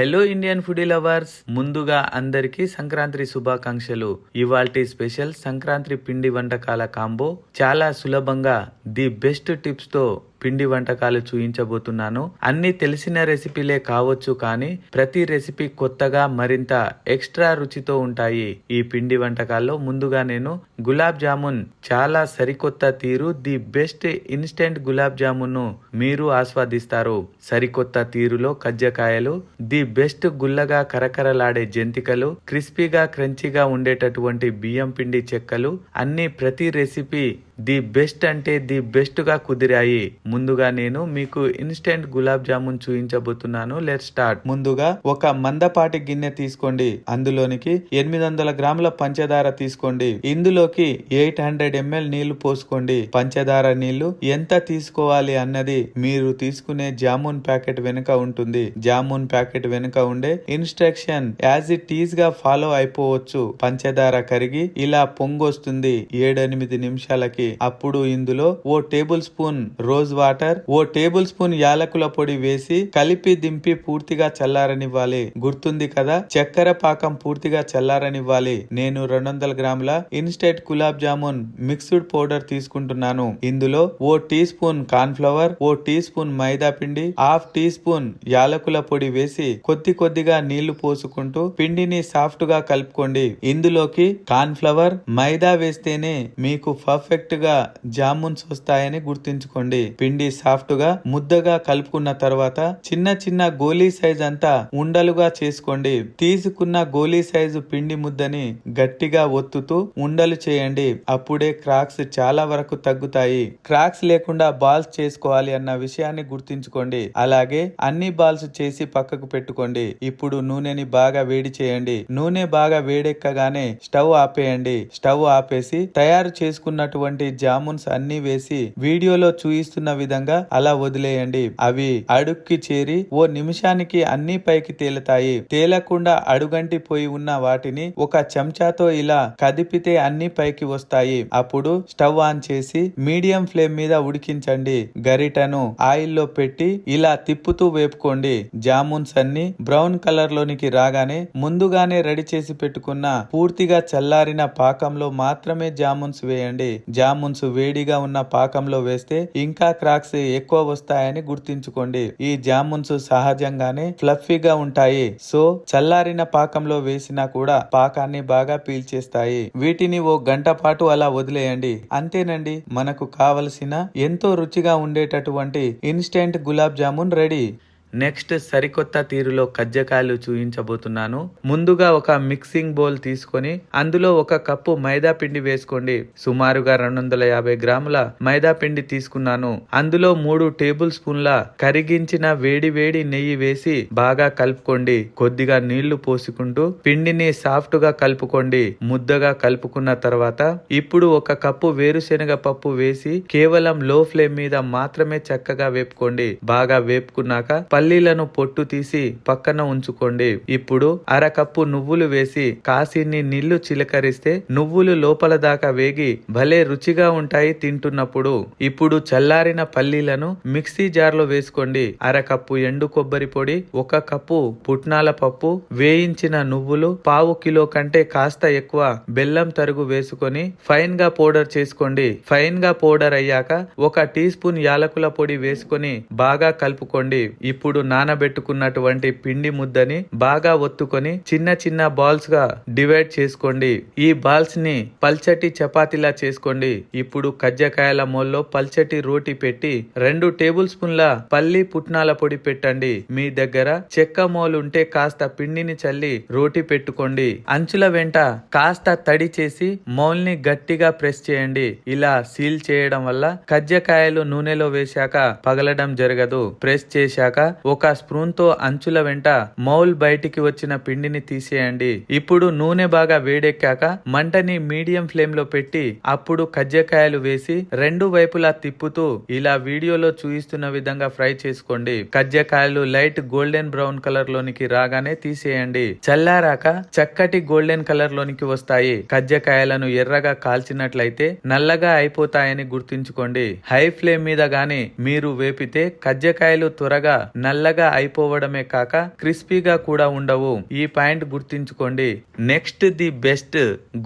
Hello Indian foodie lovers ముందుగా అందరికీ సంక్రాంతి శుభాకాంక్షలు. ఇవాల్టి స్పెషల్ సంక్రాంతి పిండి వంటకాల కాంబో చాలా సులభంగా ది బెస్ట్ టిప్స్తో పిండి వంటకాలు చూయించబోతున్నాను. అన్ని తెలిసిన రెసిపీలే కావచ్చు కానీ ప్రతి రెసిపీ కొత్తగా మరింత ఎక్స్ట్రా రుచితో ఉంటాయి. ఈ పిండి వంటకాల్లో ముందుగా నేను గులాబ్ జామున్ చాలా సరికొత్త తీరు ది బెస్ట్ ఇన్స్టెంట్ గులాబ్ జామున్ను మీరు ఆస్వాదిస్తారు. సరికొత్త తీరులో కజ్జకాయలు ది బెస్ట్ గుల్లగా కరకరలాడే జంతికలు క్రిస్పీగా క్రంచిగా ఉండేటటువంటి బియ్యం పిండి చెక్కలు అన్ని ప్రతి రెసిపీ ది బెస్ట్ అంటే ది బెస్ట్గా కుదిరాయి. ముందుగా నేను మీకు ఇన్స్టెంట్ గులాబ్ జామున్ చూపించబోతున్నాను లెట్ స్టార్ట్. ముందుగా ఒక మందపాటి గిన్నె తీసుకోండి. అందులోనికి ఎనిమిది వందల గ్రాముల పంచదార తీసుకోండి. ఇందులోకి ఎయిట్ హండ్రెడ్ ఎంఎల్ నీళ్ళు పోసుకోండి. పంచదార నీళ్ళు ఎంత తీసుకోవాలి అన్నది మీరు తీసుకునే జామున్ ప్యాకెట్ వెనుక ఉంటుంది. జామున్ ప్యాకెట్ వెనుక ఉండే ఇన్స్ట్రక్షన్ యాజ్ ఇట్ ఈజ్గా ఫాలో అయిపోవచ్చు. పంచదార కరిగి ఇలా పొంగొస్తుంది. ఏడెనిమిది నిమిషాలకి అప్పుడు ఇందులో ఓ టేబుల్ స్పూన్ రోజ్ వాటర్ ఓ టేబుల్ స్పూన్ యాలకుల పొడి వేసి కలిపి దింపి పూర్తిగా చల్లారనివ్వాలి. గుర్తుంది కదా చక్కెర పాకం పూర్తిగా చల్లారనివ్వాలి. నేను రెండు వందల గ్రాముల instant gulab jamun mixed powder తీసుకుంటున్నాను. ఇందులో ఓ టీ స్పూన్ కార్న్ ఫ్లవర్ ఓ టీ స్పూన్ మైదా పిండి హాఫ్ టీ స్పూన్ యాలకుల పొడి వేసి కొద్ది కొద్దిగా నీళ్ళు పోసుకుంటూ పిండిని సాఫ్ట్గా కలుపుకోండి. ఇందులోకి కార్న్ ఫ్లవర్ మైదా వేస్తేనే మీకు పర్ఫెక్ట్ గా జామున్స్ వస్తాయని గుర్తుంచుకోండి. పిండి సాఫ్ట్గా ముద్దగా కలుపుకున్న తర్వాత చిన్న చిన్న గోలీ సైజ్ అంతా ఉండలుగా చేసుకోండి. తీసుకున్న గోలీ సైజు పిండి ముద్దని గట్టిగా ఒత్తుతూ ఉండలు చేయండి. అప్పుడే క్రాక్స్ చాలా వరకు తగ్గుతాయి. క్రాక్స్ లేకుండా బాల్స్ చేసుకోవాలి అన్న విషయాన్ని గుర్తుంచుకోండి. అలాగే అన్ని బాల్స్ చేసి పక్కకు పెట్టుకోండి. ఇప్పుడు నూనెని బాగా వేడి చేయండి. నూనె బాగా వేడెక్కగానే స్టవ్ ఆపేయండి. స్టవ్ ఆపేసి తయారు చేసుకున్నటువంటి జామున్స్ అన్ని వేసి వీడియోలో చూయిస్తున్న విధంగా అలా వదిలేయండి. అవి అడుక్కి చేరి ఓ నిమిషానికి అన్ని పైకి తేలుతాయి. తేలకుండా అడుగంటి పోయి ఉన్న వాటిని ఒక చెంచాతో ఇలా కదిపితే అన్ని పైకి వస్తాయి. అప్పుడు స్టవ్ ఆన్ చేసి మీడియం ఫ్లేమ్ మీద ఉడికించండి. గరిటను ఆయిల్లో పెట్టి ఇలా తిప్పుతూ వేపుకోండి. జామున్స్ అన్ని బ్రౌన్ కలర్ లోనికి రాగానే ముందుగానే రెడీ చేసి పెట్టుకున్న పూర్తిగా చల్లారిన పాకంలో మాత్రమే జామున్స్ వేయండి. జామున్స్ వేడిగా ఉన్న పాకంలో వేస్తే ఇంకా క్రాక్స్ ఎక్కువ వస్తాయని గుర్తుంచుకోండి. ఈ జామున్స్ సహజంగానే ఫ్లఫీగా ఉంటాయి. సో చల్లారిన పాకంలో వేసినా కూడా పాకాన్ని బాగా పీల్చేస్తాయి. వీటిని ఓ గంట పాటు అలా వదిలేయండి. అంతేనండి మనకు కావలసిన ఎంతో రుచిగా ఉండేటటువంటి instant gulab jamun ready. Next సరికొత్త తీరులో కజ్జకాయలు చూయించబోతున్నాను. ముందుగా ఒక మిక్సింగ్ బౌల్ తీసుకొని అందులో ఒక కప్పు మైదా పిండి వేసుకోండి. సుమారుగా రెండు వందల యాభై గ్రాముల మైదా పిండి తీసుకున్నాను. అందులో మూడు టేబుల్ స్పూన్ల కరిగించిన వేడి వేడి నెయ్యి వేసి బాగా కలుపుకోండి. కొద్దిగా నీళ్ళు పోసుకుంటూ పిండిని సాఫ్ట్గా కలుపుకోండి. ముద్దగా కలుపుకున్న తర్వాత ఇప్పుడు ఒక కప్పు వేరుశెనగ పప్పు వేసి కేవలం లో ఫ్లేమ్ మీద మాత్రమే చక్కగా వేపుకోండి. బాగా వేపుకున్నాక పల్లీలను పొట్టు తీసి పక్కన ఉంచుకోండి. ఇప్పుడు అరకప్పు నువ్వులు వేసి కాసిన్ని నీళ్ళు చిలకరిస్తే నువ్వులు లోపల దాకా వేగి భలే రుచిగా ఉంటాయి తింటున్నప్పుడు. ఇప్పుడు చల్లారిన పల్లీలను మిక్సీ జార్లో వేసుకోండి. అరకప్పు ఎండు కొబ్బరి పొడి ఒక కప్పు పుట్నాల పప్పు వేయించిన నువ్వులు పావు కిలో కంటే కాస్త ఎక్కువ బెల్లం తరుగు వేసుకొని ఫైన్గా పౌడర్ చేసుకోండి. ఫైన్గా పౌడర్ అయ్యాక ఒక టీ స్పూన్ యాలకుల పొడి వేసుకొని బాగా కలుపుకోండి. ఇప్పుడు నానబెట్టుకున్నటువంటి పిండి ముద్దని బాగా ఒత్తుకొని చిన్న చిన్న బాల్స్గా డివైడ్ చేసుకోండి. ఈ బాల్స్ని పల్చటి చపాతీలా చేసుకోండి. ఇప్పుడు కజ్జకాయల మోల్లో పల్చటి రోటి పెట్టి రెండు టేబుల్ స్పూన్ల పల్లి పుట్నాల పొడి పెట్టండి. మీ దగ్గర చెక్క మోలు ఉంటే కాస్త పిండిని చల్లి రోటి పెట్టుకోండి. అంచుల వెంట కాస్త తడి చేసి మౌల్ని గట్టిగా ప్రెస్ చేయండి. ఇలా సీల్ చేయడం వల్ల కజ్జకాయలు నూనెలో వేశాక పగలడం జరగదు. ప్రెస్ చేశాక ఒక స్పూన్తో అంచుల వెంట మౌల్ బయటికి వచ్చిన పిండిని తీసేయండి. ఇప్పుడు నూనె బాగా వేడెక్కాక మంటని మీడియం ఫ్లేమ్లో పెట్టి అప్పుడు కజ్జకాయలు వేసి రెండు వైపులా తిప్పుతూ ఇలా వీడియోలో చూపిస్తున్న విధంగా ఫ్రై చేసుకోండి. కజ్జకాయలు లైట్ గోల్డెన్ బ్రౌన్ కలర్ లోనికి రాగానే తీసేయండి. చల్లారాక చక్కటి గోల్డెన్ కలర్ లోనికి వస్తాయి. కజ్జకాయలను ఎర్రగా కాల్చినట్లయితే నల్లగా అయిపోతాయని గుర్తుంచుకోండి. హై ఫ్లేమ్ మీద గాని మీరు వేపితే కజ్జకాయలు త్వరగా నల్లగా అయిపోవడమే కాక క్రిస్పీగా కూడా ఉండవు. ఈ పాయింట్ గుర్తించుకోండి. నెక్స్ట్ ది బెస్ట్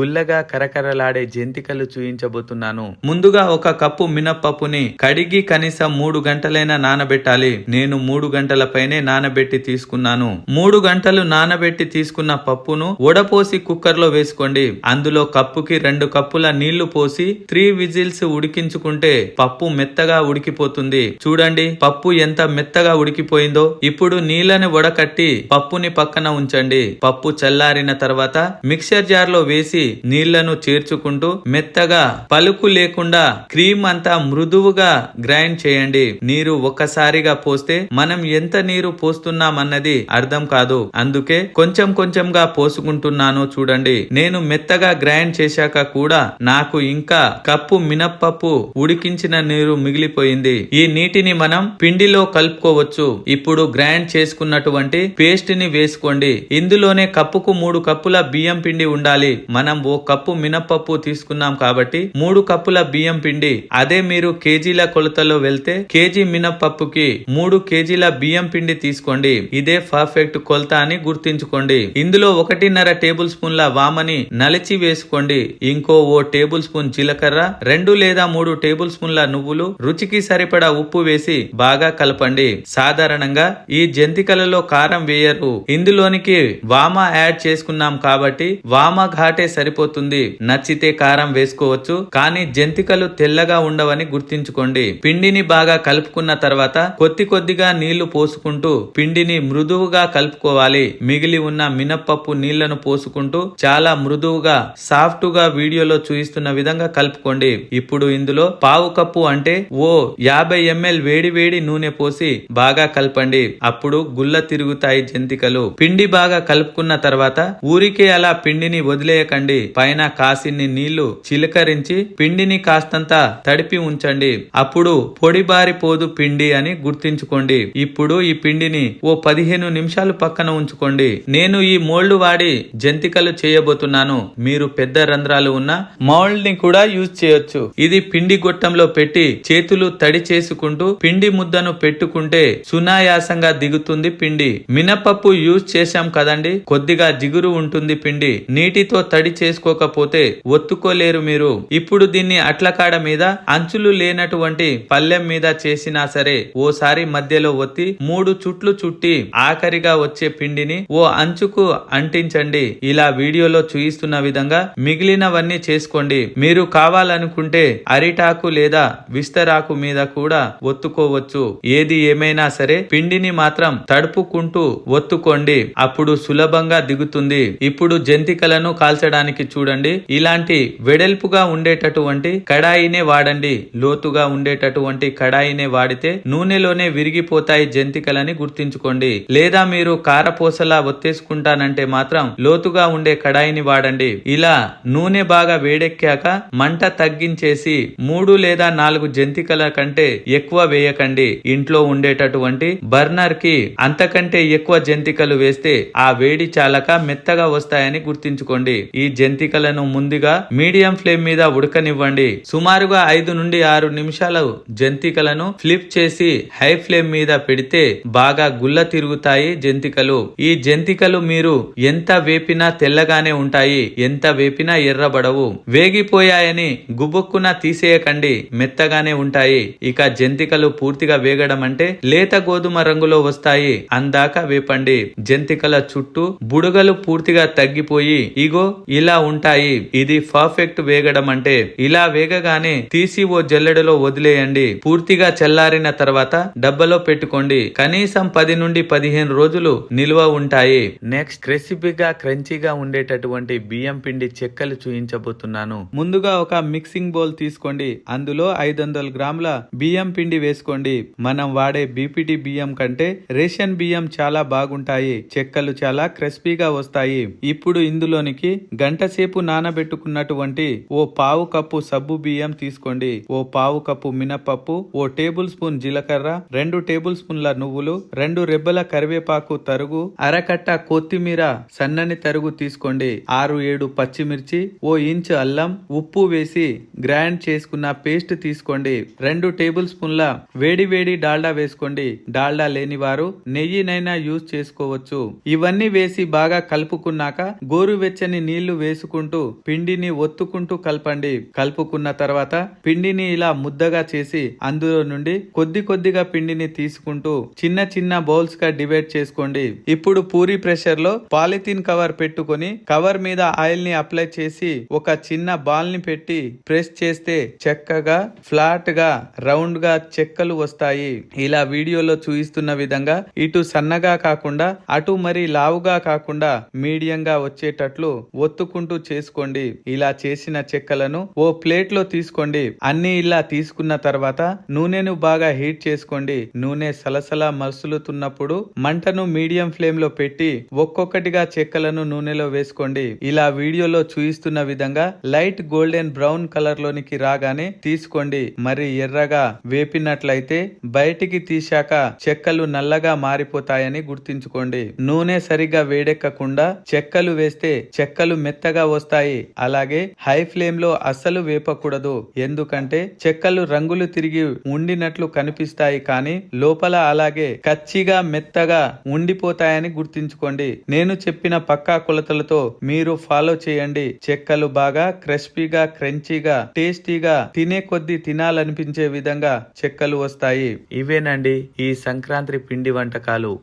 గుల్లగా కరకరలాడే జంతికలు చూయించబోతున్నాను. ముందుగా ఒక కప్పు మినప్పప్పుని కడిగి కనీసం మూడు గంటలైనా నానబెట్టాలి. నేను మూడు గంటల పైనే నానబెట్టి తీసుకున్నాను. మూడు గంటలు నానబెట్టి తీసుకున్న పప్పును వడపోసి కుక్కర్లో వేసుకోండి. అందులో కప్పుకి రెండు కప్పుల నీళ్ళు పోసి త్రీ విజిల్స్ ఉడికించుకుంటే పప్పు మెత్తగా ఉడికిపోతుంది. చూడండి పప్పు ఎంత మెత్తగా ఉడికిపోయిందో ఇప్పుడు నీళ్ళని వడకట్టి పప్పుని పక్కన ఉంచండి. పప్పు చల్లారిన తర్వాత మిక్సర్ జార్లో వేసి నీళ్ళను చేర్చుకుంటూ మెత్తగా పలుకు లేకుండా క్రీమ్ అంతా మృదువుగా గ్రైండ్ చేయండి. నీరు ఒక్కసారిగా పోస్తే మనం ఎంత నీరు పోస్తున్నామన్నది అర్థం కాదు. అందుకే కొంచెం కొంచెంగా పోసుకుంటున్నానో చూడండి. నేను మెత్తగా గ్రైండ్ చేశాక కూడా నాకు ఇంకా కప్పు మినప్పప్పు ఉడికించిన నీరు మిగిలిపోయింది. ఈ నీటిని మనం పిండిలో కలుపుకోవచ్చు. ఇప్పుడు గ్రైండ్ చేసుకున్నటువంటి పేస్ట్ని వేసుకోండి. ఇందులోనే కప్పుకు మూడు కప్పుల బియ్యం పిండి ఉండాలి. మనం ఓ కప్పు మినపప్పు తీసుకున్నాం కాబట్టి మూడు కప్పుల బియ్యం పిండి. అదే మీరు కేజీల కొలతలో వెళ్తే కేజీ మినపప్పుకి మూడు కేజీల బియ్యం పిండి తీసుకోండి. ఇదే పర్ఫెక్ట్ కొలత అని గుర్తుంచుకోండి. ఇందులో ఒకటిన్నర టేబుల్ స్పూన్ల వామని నలిచి వేసుకోండి. ఇంకో ఓ టేబుల్ స్పూన్ జీలకర్ర రెండు లేదా మూడు టేబుల్ స్పూన్ల నువ్వులు రుచికి సరిపడా ఉప్పు వేసి బాగా కలపండి. సాధారణంగా ఈ జంతికలలో కారం వేయరు. ఇందులోనికి వామ యాడ్ చేసుకున్నాం కాబట్టి వామ ఘాటే సరిపోతుంది. నచ్చితే కారం వేసుకోవచ్చు కానీ జంతికలు తెల్లగా ఉండవని గుర్తుంచుకోండి. పిండిని బాగా కలుపుకున్న తర్వాత కొద్ది కొద్దిగా నీళ్ళు పోసుకుంటూ పిండిని మృదువుగా కలుపుకోవాలి. మిగిలి ఉన్న మినప్పప్పు నీళ్ళను పోసుకుంటూ చాలా మృదువుగా సాఫ్ట్గా వీడియోలో చూపిస్తున్న విధంగా కలుపుకోండి. ఇప్పుడు ఇందులో పావు కప్పు అంటే ఓ యాభై ఎంఎల్ వేడి వేడి నూనె పోసి బాగా కలపండి. అప్పుడు గుల్ల తిరుగుతాయి జంతికలు. పిండి బాగా కలుపుకున్న తర్వాత ఊరికే అలా పిండిని వదిలేయకండి. పైన కాసిన్ని నీళ్ళు చిలకరించి పిండిని కాస్తంత తడిపి ఉంచండి. అప్పుడు పొడిబారిపోదు పిండి అని గుర్తించుకోండి. ఇప్పుడు ఈ పిండిని ఓ పదిహేను నిమిషాలు పక్కన ఉంచుకోండి. నేను ఈ మోల్డ్ వాడి జంతికలు చేయబోతున్నాను. మీరు పెద్ద రంధ్రాలు ఉన్న మౌల్డ్ని కూడా యూజ్ చేయొచ్చు. ఇది పిండి గొట్టంలో పెట్టి చేతులు తడి చేసుకుంటూ పిండి ముద్దను పెట్టుకుంటే సునాయాసంగా దిగుతుంది పిండి. మినపప్పు యూజ్ చేశాం కదండి? కొద్దిగా జిగురు ఉంటుంది పిండి. నీటితో తడి చేసుకోకపోతే ఒత్తుకోలేరు మీరు. ఇప్పుడు దీన్ని అట్లకాడ మీద అంచులు లేనటువంటి పల్లెం మీద చేసినా సరే ఓసారి మధ్యలో ఒత్తి మూడు చుట్లు చుట్టి ఆఖరిగా వచ్చే పిండిని ఓ అంచుకు అంటించండి. ఇలా వీడియోలో చూయిస్తున్న విధంగా మిగిలినవన్నీ చేసుకోండి. మీరు కావాలనుకుంటే అరిటాకు లేదా విస్తరాకు మీద కూడా ఒత్తుకోవచ్చు. ఏది ఏమైనా సరే పిండిని మాత్రం తడుపుకుంటూ ఒత్తుకోండి. అప్పుడు సులభంగా దిగుతుంది. ఇప్పుడు జంతికలను కాల్చడానికి చూడండి. ఇలాంటి వెడల్పుగా ఉండేటటువంటి కడాయినే వాడండి. లోతుగా ఉండేటటువంటి కడాయినే వాడితే నూనెలోనే విరిగిపోతాయి జంతికలని గుర్తుంచుకోండి. లేదా మీరు కారపూసలా ఒత్తేసుకుంటానంటే మాత్రం లోతుగా ఉండే కడాయిని వాడండి. ఇలా నూనె బాగా వేడెక్కాక మంట తగ్గించేసి మూడు లేదా నాలుగు జంతికల కంటే ఎక్కువ వేయకండి. ఇంట్లో ఉండేటటువంటి బర్నర్కి అంతకంటే ఎక్కువ జంతికలు వేస్తే ఆ వేడి చాలక మెత్తగా వస్తాయని గుర్తుంచుకోండి. ఈ జంతికలను ముందుగా మీడియం ఫ్లేమ్ మీద ఉడకనివ్వండి. సుమారుగా ఐదు నుండి ఆరు నిమిషాలు జంతికలను ఫ్లిప్ చేసి హై ఫ్లేమ్ మీద పెడితే బాగా గుల్ల తిరుగుతాయి జంతికలు. ఈ జంతికలు మీరు ఎంత వేపినా తెల్లగానే ఉంటాయి ఎంత వేపినా ఎర్రబడవు. వేగిపోయాయని గుబుక్కున తీసేయకండి మెత్తగానే ఉంటాయి. ఇక జంతికలు పూర్తిగా వేగడం అంటే లేత గోధుమ రంగులో వస్తాయి. అందాక వేపండి జంతికల చుట్టూ బుడగలు పూర్తిగా తగ్గిపోయి ఇగో ఇలా ఉంటాయి. ఇది పర్ఫెక్ట్ వేగడం అంటే ఇలా వేగగానే తీసి ఓ జల్లెడలో వదిలేయండి. పూర్తిగా చల్లారిన తర్వాత డబ్బలో పెట్టుకోండి. కనీసం పది నుండి పదిహేను రోజులు నిల్వ ఉంటాయి. నెక్స్ట్ క్రెసిపీగా క్రంచీగా ఉండేటటువంటి బియ్యం పిండి చెక్కలు చూయించబోతున్నాను. ముందుగా ఒక మిక్సింగ్ బౌల్ తీసుకోండి. అందులో ఐదు వందల గ్రాముల బియ్యం పిండి వేసుకోండి. మనం వాడే బీపీటీ బియ్యం కంటే రేషన్ బియ్యం చాలా బాగుంటాయి. చెక్కలు చాలా క్రిస్పీగా వస్తాయి. ఇప్పుడు ఇందులోనికి గంటసేపు నానబెట్టుకున్నటువంటి ఓ పావు కప్పు సబ్బు బియ్యం తీసుకోండి. ఓ పావు కప్పు మినపప్పు ఓ టేబుల్ స్పూన్ జీలకర్ర రెండు టేబుల్ స్పూన్ల నువ్వులు రెండు రెబ్బల కరివేపాకు తరుగు అరకట్ట కొత్తిమీర సన్నని తరుగు తీసుకోండి. ఆరు ఏడు పచ్చిమిర్చి ఓ ఇంచ్ అల్లం ఉప్పు వేసి గ్రైండ్ చేసుకున్న పేస్ట్ తీసుకోండి. రెండు టేబుల్ స్పూన్ల వేడి వేడి డాల్డా వేసుకోండి. డాల్డా లేని వారు నెయ్యినైనా యూజ్ చేసుకోవచ్చు. ఇవన్నీ వేసి బాగా కలుపుకున్నాక గోరువెచ్చని నీళ్ళు వేసుకుంటూ పిండిని ఒత్తుకుంటూ కలపండి. కలుపుకున్న తర్వాత పిండిని ఇలా ముద్దగా చేసి అందులో నుండి కొద్ది కొద్దిగా పిండిని తీసుకుంటూ చిన్న చిన్న బౌల్స్గా డివైడ్ చేసుకోండి. ఇప్పుడు పూరి ప్రెషర్లో పాలిథిన్ కవర్ పెట్టుకొని కవర్ మీద ఆయిల్ని అప్లై చేసి ఒక చిన్న బాల్ని పెట్టి ప్రెస్ చేస్తే చక్కగా ఫ్లాట్గా రౌండ్గా చెక్కలు వస్తాయి. ఇలా వీడియోలో చూపిస్తున్న విధంగా ఇటు సన్నగా కాకుండా అటు మరి లావుగా కాకుండా మీడియంగా వచ్చేటట్లు ఒత్తుకుంటూ చేసుకోండి. ఇలా చేసిన చెక్కలను ఓ ప్లేట్లో తీసుకోండి. అన్ని ఇలా తీసుకున్న తర్వాత నూనెను బాగా హీట్ చేసుకోండి. నూనె సలసలా మసులుతున్నప్పుడు మంటను మీడియం ఫ్లేమ్లో పెట్టి ఒక్కొక్కటిగా చెక్కలను నూనెలో వేసుకోండి. ఇలా వీడియోలో చూపిస్తున్న విధంగా లైట్ గోల్డెన్ బ్రౌన్ కలర్ లోనికి రాగానే తీసుకోండి. మరి ఎర్రగా వేపినట్లయితే బయటికి తీశాక చెక్కలు నల్లగా మారిపోతాయని గుర్తుంచుకోండి. నూనె సరిగా వేడెక్కకుండా చెక్కలు వేస్తే చెక్కలు మెత్తగా వస్తాయి. అలాగే హై ఫ్లేమ్లో అస్సలు వేపకూడదు. ఎందుకంటే చెక్కలు రంగులు తిరిగి ఉండినట్లు కనిపిస్తాయి కానీ లోపల అలాగే కచ్చిగా మెత్తగా ఉండిపోతాయని గుర్తుంచుకోండి. నేను చెప్పిన పక్కా కొలతలతో మీరు ఫాలో చేయండి. చెక్కలు బాగా క్రిస్పీగా క్రంచీగా టేస్టీగా తినే కొద్దీ తినాలనిపించే విధంగా చెక్కలు వస్తాయి. ఇవేనండి. ఈ సంక్రాంతి పిండి వంటకాలు.